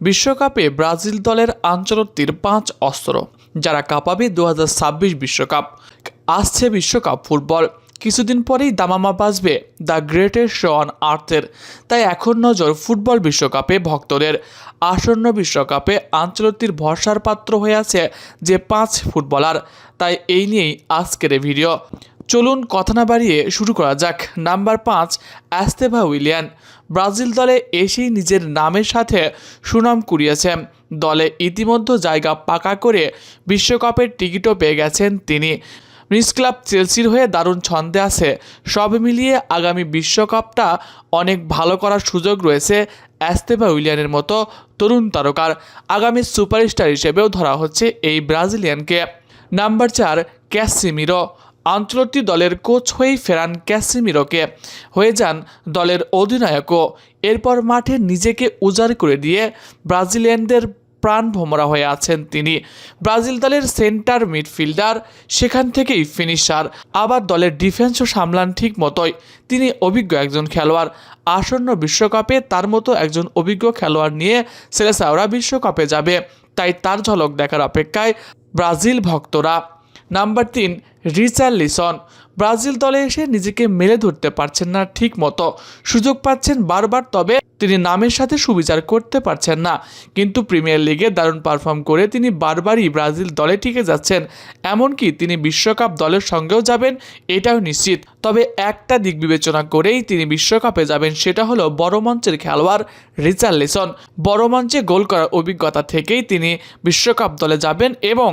বিশ্বকাপে ব্রাজিল দলের আঞ্চলত্তির পাঁচ অস্ত্র, যারা কাঁপাবে দু বিশ্বকাপ। আসছে বিশ্বকাপ ফুটবল। কিছুদিন পরেই দামামা বাজবে দ্য গ্রেটেস্ট শো অন আর্থের। তাই এখন নজর ফুটবল বিশ্বকাপে ভক্তদের। আসন্ন বিশ্বকাপে আঞ্চলত্তির ভরসার পাত্র হয়ে আছে যে পাঁচ ফুটবলার। তাই এই নিয়েই আজকের ভিডিও। চলুন কথা না বাড়িয়ে শুরু করা যাক। নাম্বার পাঁচ, অ্যাস্তেভা উইলিয়ান। ব্রাজিল দলে এসেই নিজের নামের সাথে সুনাম কুড়িয়েছেন। দলে ইতিমধ্যে জায়গা পাকা করে বিশ্বকাপের টিকিটও পেয়ে গেছেন তিনি। মিস ক্লাব চেলসির হয়ে দারুণ ছন্দে আছে। সব মিলিয়ে আগামী বিশ্বকাপটা অনেক ভালো করার সুযোগ রয়েছে অ্যাস্তেভা উইলিয়ানের মতো তরুণ তারকার। আগামী সুপারস্টার হিসেবেও ধরা হচ্ছে এই ব্রাজিলিয়ানকে। নাম্বার চার, ক্যাসিমিরো। আঞ্চলতি দলের কোচ হয়েই ফেরান ক্যাসিমিরোকে। হয়ে যান দলের অধিনায়কও। এরপর মাঠে নিজেকে উজাড় করে দিয়ে ব্রাজিলিয়ানদের প্রাণ ভোমরা হয়ে আছেন তিনি। ব্রাজিল দলের সেন্টার মিডফিল্ডার, সেখান থেকেই ফিনিশার। আবার দলের ডিফেন্সও সামলান ঠিক মতোই। তিনি অভিজ্ঞ একজন খেলোয়াড়। আসন্ন বিশ্বকাপে তার মতো একজন অভিজ্ঞ খেলোয়াড় নিয়ে সেলেসাওরা বিশ্বকাপে যাবে। তাই তার ঝলক দেখার অপেক্ষায় ব্রাজিল ভক্তরা। নাম্বার তিন রিচার্ড লিসন। ব্রাজিল দলে এসে নিজেকে মেলে ধরতে পারছেন না ঠিক মতো সুযোগ পাচ্ছেন বারবার, তবে তিনি নামের সাথে সুবিচার করতে পারছেন না। কিন্তু প্রিমিয়ার লিগে দারুণ পারফর্ম করে তিনি বারবারই ব্রাজিল দলে টিকে যাচ্ছেন। এমনকি তিনি বিশ্বকাপ দলের সঙ্গেও যাবেন, এটাও নিশ্চিত। তবে একটা দিক বিবেচনা করেই তিনি বিশ্বকাপে যাবেন, সেটা হলো বড় মঞ্চের খেলোয়াড় রিচার্ড লিসন। বড় মঞ্চে গোল করার অভিজ্ঞতা থেকেই তিনি বিশ্বকাপ দলে যাবেন এবং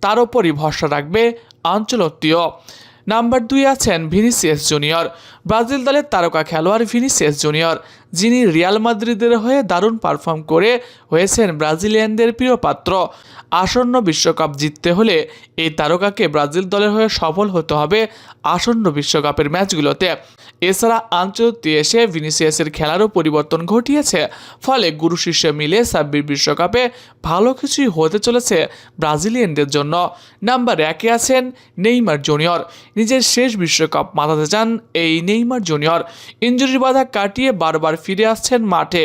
তার ওপরই ভরসা রাখবে আঞ্চলত্তীয় নাম্বার দুই আছেন ভিনিসিয়াস জুনিয়র। ব্রাজিল দলের তারকা খেলোয়াড় ভিনিসিয়াস জুনিয়র, যিনি রিয়াল মাদ্রিদের হয়ে দারুণ পারফর্ম করে হয়েছেন ব্রাজিলিয়ানদের প্রিয় পাত্র। আসন্ন বিশ্বকাপ জিততে হলে এই তারকাকে ব্রাজিল দলের হয়ে সফল হতে হবে আসন্ন বিশ্বকাপের ম্যাচগুলোতে। এছাড়া আন্তর্জাতিক এসে ভিনিসিয়াসের খেলারও পরিবর্তন ঘটিয়েছে, ফলে গুরু শিষ্য মিলে সাব্বির বিশ্বকাপে ভালো কিছুই হতে চলেছে ব্রাজিলিয়ানদের জন্য। নাম্বার একে আছেন নেইমার জুনিয়র, নিজের শেষ বিশ্বকাপ মাতাতে চান এই নেইমার জুনিয়র। ইঞ্জুরির বাধা কাটিয়ে বারবার ফিরে আসছেন মাঠে।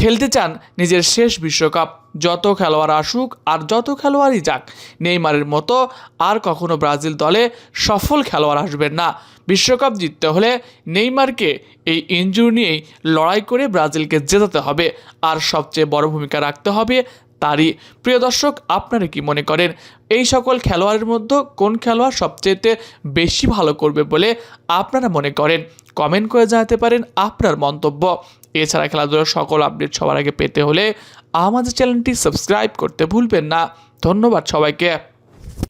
খেলতে চান নিজের শেষ বিশ্বকাপ। যত খেলোয়াড় আসুক আর যত খেলোয়াড়ই যাক, নেইমারের মতো আর কখনো ব্রাজিল দলে সফল খেলোয়াড় আসবেন না। বিশ্বকাপ জিততে হলে নেইমারকে এই ইনজুরি নিয়েই লড়াই করে ব্রাজিলকে জেতাতে হবে। আর সবচেয়ে বড় ভূমিকা রাখতে হবে তারই। প্রিয় দর্শক, আপনারা কি মনে করেন, এই সকল খেলোয়াড়ের মধ্যে কোন খেলোয়াড় সবচেয়েতে বেশি ভালো করবে বলে আপনারা মনে করেন? কমেন্ট করে জানাতে পারেন আপনার মন্তব্য। এছাড়া খেলাধুলার সকল আপডেট সবার আগে পেতে হলে আমাদের চ্যানেলটি সাবস্ক্রাইব করতে ভুলবেন না। ধন্যবাদ সবাইকে।